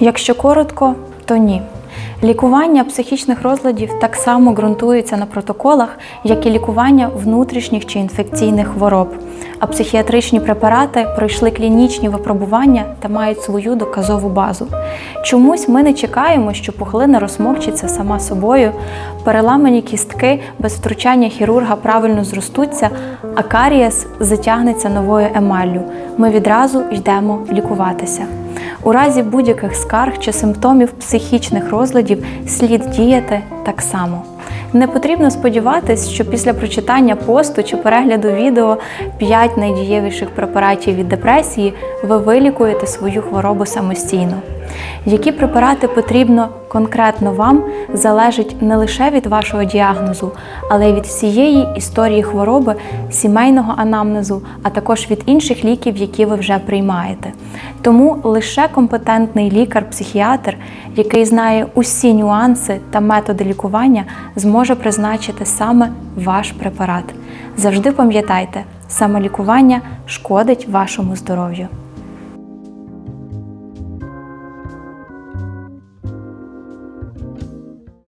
Якщо коротко, то ні. Лікування психічних розладів так само ґрунтується на протоколах, як і лікування внутрішніх чи інфекційних хвороб. А психіатричні препарати пройшли клінічні випробування та мають свою доказову базу. Чомусь ми не чекаємо, що пухлина розмокчиться сама собою, переламані кістки без втручання хірурга правильно зростуться, а карієс затягнеться новою емаллю. Ми відразу йдемо лікуватися. У разі будь-яких скарг чи симптомів психічних розладів слід діяти так само. Не потрібно сподіватись, що після прочитання посту чи перегляду відео 5 найдієвіших препаратів від депресії ви вилікуєте свою хворобу самостійно. Які препарати потрібно конкретно вам, залежить не лише від вашого діагнозу, але й від всієї історії хвороби, сімейного анамнезу, а також від інших ліків, які ви вже приймаєте. Тому лише компетентний лікар-психіатр, який знає усі нюанси та методи лікування, зможе призначити саме ваш препарат. Завжди пам'ятайте, самолікування шкодить вашому здоров'ю.